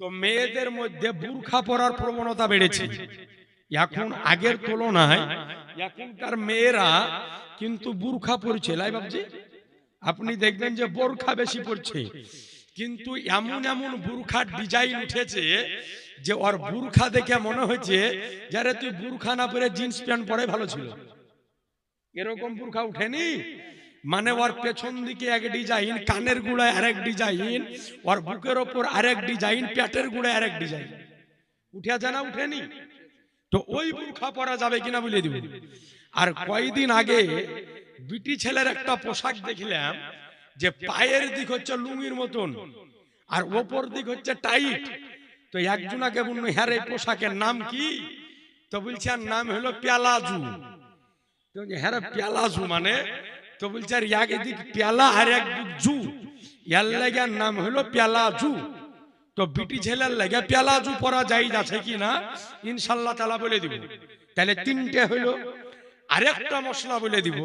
তো মেয়েদের মধ্যে বুরখা পরার প্রবণতা বেড়েছে। এখন আগের তুলনায় এখনকার মেয়েরা কিন্তু বুর্খা পরছে। লাই বাবজি আপনি দেখবেন যে বোরখা বেশি পড়ছে কিন্তু এমন এমন বুরখার ডিজাইন উঠেছে যে ওর বুরখা দেখে মনে হয়েছে যারে তুই বুরখা না পরে জিন্স প্যান্ট পরে ভালো ছিল। এরকম বুরখা উঠেনি? মানে ওর পেছন দিকে এক ডিজাইন কানের গুড়ায় আরেক ডিজাইন ওর বুকের ওপর আরেক ডিজাইন পেটের গুড়ায় আরেক ডিজাইন উঠে জানা উঠেনি তো ওই বুরখা পরা যাবে কিনা বলে দিব। আর কয়দিন আগে বিটি ছেলের একটা পোশাক দেখলাম যে পায়ের দিক হচ্ছে লুঙ্গির মতন আর ওপর দিক হচ্ছে টাইট। তো একজনাকে বলল হ্যাঁ এই পোশাকের নাম কি? তো বলছে নাম হলো পেলাজু। তো হ্যাঁ রে, পেলাজু মানে তো বলছে আর এক দিক পেলা আর একদিক জু এর লেগে নাম হলো পেলাজু তো বিটি ছেলের লেগে পেলাজু পরা যাই আছে কি না ইনশাল্লাহ তালা বলে দিব তাহলে তিনটে হইল আরেকটা মশলা বলে দিব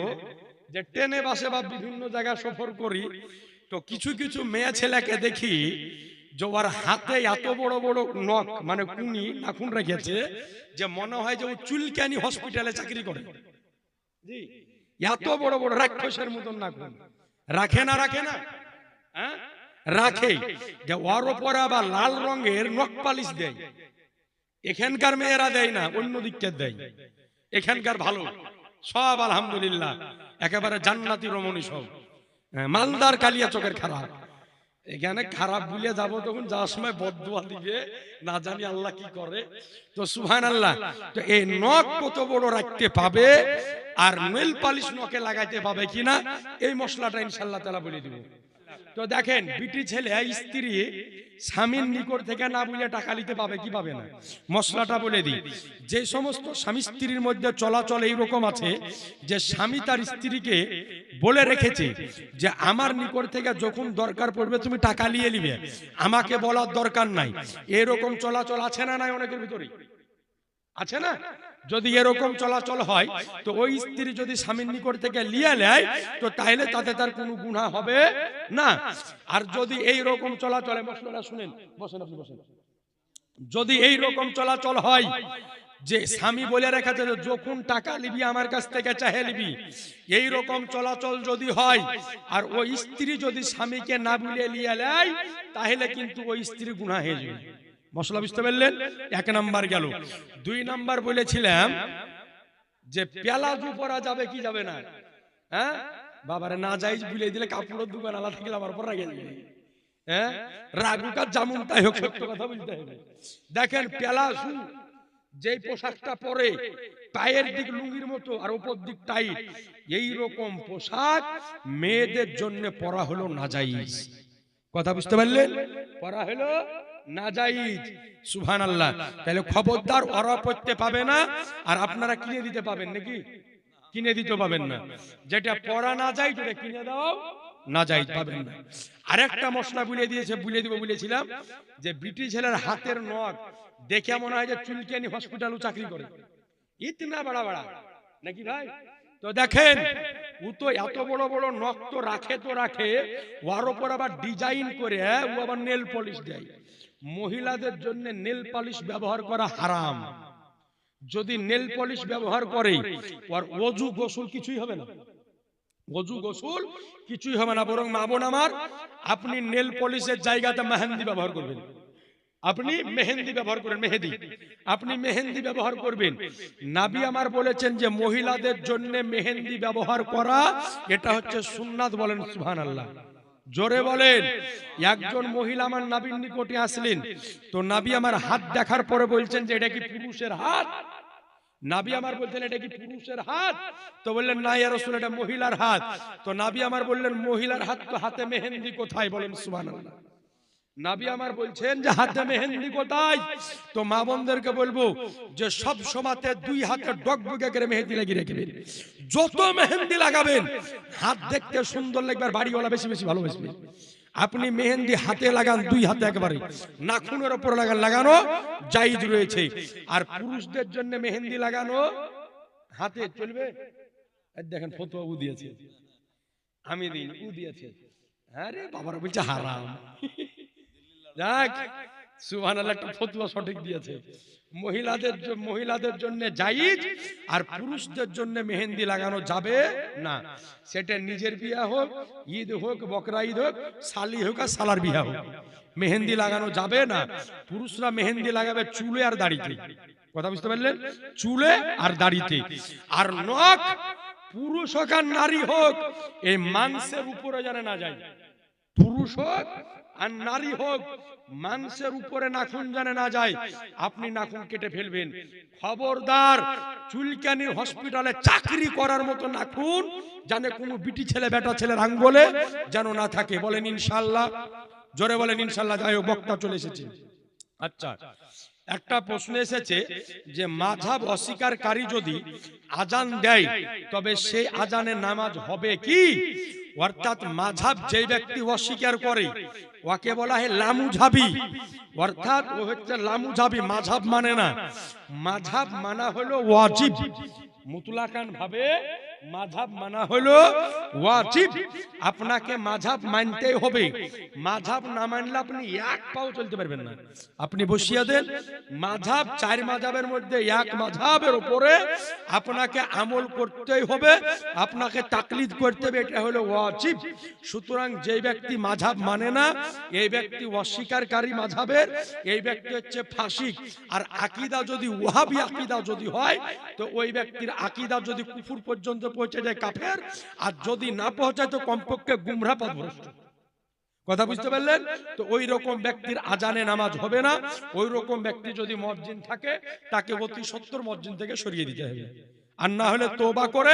যে ট্রেনে বাসে বা বিভিন্ন জায়গায় সফর করি তো কিছু কিছু মেয়ে ছেলেকে দেখি যে ওর হাতে এত বড় বড় নখ মানে কুনি নাখুন রেখেছে যে মনে হয় যে ও চুলকানি হসপিটালে চাকরি করে জি এত বড় বড় রাক্ষসের মতন না নাখুন রাখে না রাখে না। হ্যাঁ? রাখে। যে ওর ওপরে আবার লাল রঙের নখ পালিশ দেয়। এখানকার মেয়েরা দেয় না অন্য দিককে দেয়। এখানকার ভালো। সব আলহামদুলিল্লাহ। একেবারে জান্নাতি রমণী সব। হ্যাঁ, মালদার কালিয়া চোখের খারাপ। এখানে খারাপ বুলিয়ে যাব তখন যাওয়ার সময় বদুয়া দিবে। না জানি আল্লাহ কি করে। তো সুহান আল্লাহ তো এই নখ কত বড় রাখতে পাবে? আর নেল পালিশ নখে লাগাইতে পাবে কিনা, এই মশলাটা ইনশাল্লাহ তালা বলে দিব। তো দেখেন, বিটি ছেলে, স্ত্রী, স্বামীর নিকট থেকে না বুঝে টাকা নিতে পাবে, কি পাবে না? মশলাটা বলে দিই, যে সমস্ত স্বামী স্ত্রীর মধ্যে চলাচল এইরকম আছে, যে স্বামী তার স্ত্রীকে বলে রেখেছে যে, আমার নিকট থেকে যখন দরকার পড়বে, তুমি টাকা নিয়ে নিবে। আমাকে বলার দরকার নাই। এরকম চলাচল আছে না নাই অনেকের ভিতরে আছে না? যদি এরকম চলাচল হয়, তো ওই স্ত্রী যদি স্বামীর নিকট থেকে লিয়ে নেয়, তো তাহলে তাতে তার কোনো গুণা হবে না। আর যদি এই রকম চলাচলে মশলাটা শুনেন, বসেন আপনি, বসেন। যদি এই রকম চলাচল হয়, যে স্বামী বলে রেখেছে যখন টাকা নিবি, আমার কাছ থেকে চাহে নিবি, এই রকম চলাচল যদি হয়, আর ওই স্ত্রী যদি স্বামীকে না বুলিয়ে লিয়ে নেয় তাহলে কিন্তু ওই স্ত্রী গুণা হয়ে যাবে মশলা বুঝতে পারলেন? এক নাম্বার গেল। দুই নাম্বার বলেছিলাম যে পেলাজু পরা যাবে কি যাবে না? হ্যাঁ? বাবারে, না যাই বুলিয়ে দিলে কাপড়ের দোকান আলাদা থাকলে আমার উপর রাগে যাবে হ্যাঁ? রাগুকার যেমন তাই হোক, সত্য কথা বলতে হবে। দেখেন পেলাজু যে পোশাকটা পরে পায়ের দিক লুঙ্গির মতো আর উপর দিক টাইট এই রকম পোশাক মেয়েদের জন্য পরা হলো নাজাইজ কথা বুঝতে পারলেন? পরা হলো আল্লাহ তাহলে খবরদার না, আর আপনারা কিনে দিতে পাবেন নাকি? কিনে দিতে পাবেন না। যেটা না কিনে দাও, না পাবেন না। আরেকটা মশলা বুলিয়ে দিয়েছে, বুলিয়ে দিব বলেছিলাম যে ব্রিটিশ ছেলের হাতের নখ দেখে মনে হয় যে চুলকানি হসপিটালও চাকরি করে। ইতনা বড়া বড়া। নাকি ভাই? তো দেখেন, ও তো এত বড় বড় নখ তো রাখে তো রাখে ওর ওপর আবার ডিজাইন করে ও আবার নেল পলিশ দেয়। মহিলাদের জন্য নেল পলিশ ব্যবহার করা হারাম। যদি নেল পলিশ ব্যবহার করে, ওর অজু গোসল কিছুই হবে না। অজু গোসল কিছুই হবে না, বরং মা বোন আমার, আপনি নেল পলিশের জায়গাতে মেহেন্দি ব্যবহার করবেন। আপনি মেহেন্দি ব্যবহার করেন, মেহেদি। আপনি মেহেন্দি ব্যবহার করবেন। নাবি আমার বলেছেন যে, মহিলাদের জন্য মেহেন্দি ব্যবহার করা, এটা হচ্ছে সুন্নাত বলেন সুহান আল্লাহ জোরে বলেন একজন মহিলা আমার নাবির নিকটে আসলেন। তো নাবি আমার হাত দেখার পরে বলছেন যে এটা কি পুরুষের হাত? নাবি আমার বলছেন এটা কি পুরুষের হাত? তো বললেন না ইয়া রাসূল এটা মহিলার হাত। তো নাবি আমার বললেন মহিলার হাত তো হাতে মেহেন্দি কোথায়? বলেন সুবহানাল্লাহ। নাবি আমার বলছেন যে হাতে মেহেন্দি কোথায়? তো মা বোনদেরকে বলব যে সব সমাতে দুই হাতে ডগবগে করে মেহেন্দি লাগিয়ে রাখবেন যত মেহেন্দি লাগাবেন, হাত দেখতে সুন্দর লাগবে আর বাড়িওয়ালা বেশি বেশি ভালোবাসবে। আপনি মেহেন্দি হাতে লাগান, দুই হাতে একবারে। নাখুনের ওপর লাগান, লাগানো জাইজ রয়েছে। আর পুরুষদের জন্য মেহেন্দি লাগানো হাতে চলবে? দেখেন, ফতোয়া উ দিয়েছে। আমি দিন উ দিয়েছে। আরে বাবারা বলছে হারাম। যাক, সুবহানাল্লাহ, একটা ফতুয়া সঠিক দিয়েছে। মহিলাদের মহিলাদের জন্য জায়েজ আর পুরুষদের জন্য মেহেন্দি লাগানো যাবে না। সেটা নিজের বিয়া হোক, ঈদ হোক, বকরা ঈদ হোক, শালি হোক আর সালার বিয়া হোক। মেহেন্দি লাগানো যাবে না। পুরুষরা মেহেন্দি লাগাবে চুলে আর দাড়িতে। কথা বুঝতে পারলেন? চুলে আর দাড়িতে। আর নখ পুরুষ হোক আর নারী হোক, এই মাংসের উপরে যেন না যায়। পুরুষ হোক আর নারী হোক মাংসের উপরে নাখুন জানে না যায়, আপনি নাখুন কেটে ফেলবেন। খবরদার, চুলকানি হসপিটালে চাকরি করার মতো নাখুন জানে কোনো বিটি ছেলে, বেটা ছেলের আঙ্গলে যেন না থাকে। বলেন ইনশাল্লাহ। জোরে বলেন ইনশাল্লাহ, যাই হোক, বক্তা চলে এসেছে। আচ্ছা একটা প্রশ্ন এসেছে যে, মাঝাব অস্বীকারী যদি আজান দেয়, তবে সেই আজানের নামাজ হবে কি? অর্থাৎ মাঝাব যে ব্যক্তি অস্বীকার করে ওকে বলা হয় লামুঝাবি। অর্থাৎ ও হচ্ছে লামুঝাবি, মাঝাব মানে না। মাঝাব মানা হলো ওয়াজিব। মুতলাকান ভাবে মাঝাব মানা হলো ওয়াজিব। আপনাকে মাঝাব মানতেই হবে। মাঝাব না মানলে আপনি এক পাও চলতে পারবেন না। আপনি বসিয়ে দেন, মাঝাব চার মাঝাবের মধ্যে এক মাঝাবের উপরে আপনাকে আমল করতেই হবে, আপনাকে তাকলিদ করতে হবে, এটা হলো ওয়াজিব। সুতরাং যে ব্যক্তি মাঝাব মানে না, এই ব্যক্তি অস্বীকারী মাঝাবের, এই ব্যক্তি হচ্ছে ফাসিক। আর আকিদা যদি ওয়াহাবি আকিদা যদি হয়, তো ওই ব্যক্তির আকিদা যদি কুফুর পর্যন্ত পৌঁছে যায় কাফের আর যদি না পৌঁছায় তো কমপক্ষে গুমরা পথভ্রষ্ট। কথা বুঝতে পারলেন? তো ওই রকম ব্যক্তির আজানে নামাজ হবে না। ওই রকম ব্যক্তি যদি মসজিদ থাকে তাকে অতি সত্তর মসজিদ থেকে সরিয়ে দিতে হবে। আর না হলে তোবা করে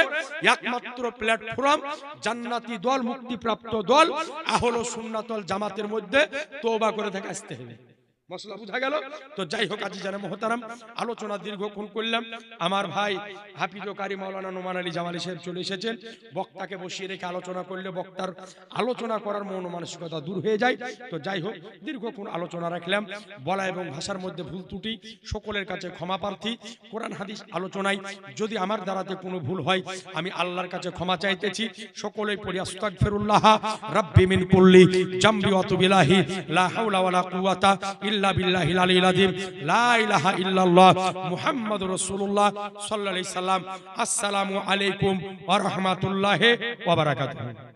একমাত্র প্ল্যাটফর্ম জান্নাতি দল মুক্তিপ্রাপ্ত দল আহল সুন্নাতল জামাতের মধ্যে তোবা করে থেকে আসতে হবে। মশলা বুঝা গেল? তো যাই হোক, আজি জানে মহতারাম, আলোচনা দীর্ঘক্ষণ করলাম। আমার ভাই হাফিজ কারি মাওলানা নোমান আলী জামালি সাহেব চলে এসেছেন। বক্তাকে বসিয়ে রেখে আলোচনা করলে বক্তার আলোচনা করার মন মানসিকতা দূর হয়ে যায়। তো যাই হোক, দীর্ঘক্ষণ আলোচনা রাখলাম। বলা এবং ভাষার মধ্যে ভুল ত্রুটি, সকলের কাছে ক্ষমা প্রার্থী। কোরআন, হাদিস আলোচনায় যদি আমার দ্বারাতে কোনো ভুল হয়, আমি আল্লাহর কাছে ক্ষমা চাইতেছি। সকলেই পড়ি, আস্তাগফিরুল্লাহ, রাব্বি মিন কুল্লি জামবি ওয়া তুবিলাহি, লা হাওলা ওয়ালা কুওয়াতা ইল্লা বিল্লাহিল আলিল আযীম। লা ইলাহা ইল্লাল্লাহ মুহাম্মাদুর রাসূলুল্লাহ সাল্লাল্লাহু আলাইহি সাল্লাম। আসসালামু আলাইকুম ওয়া রাহমাতুল্লাহি ওয়া বারাকাতুহু।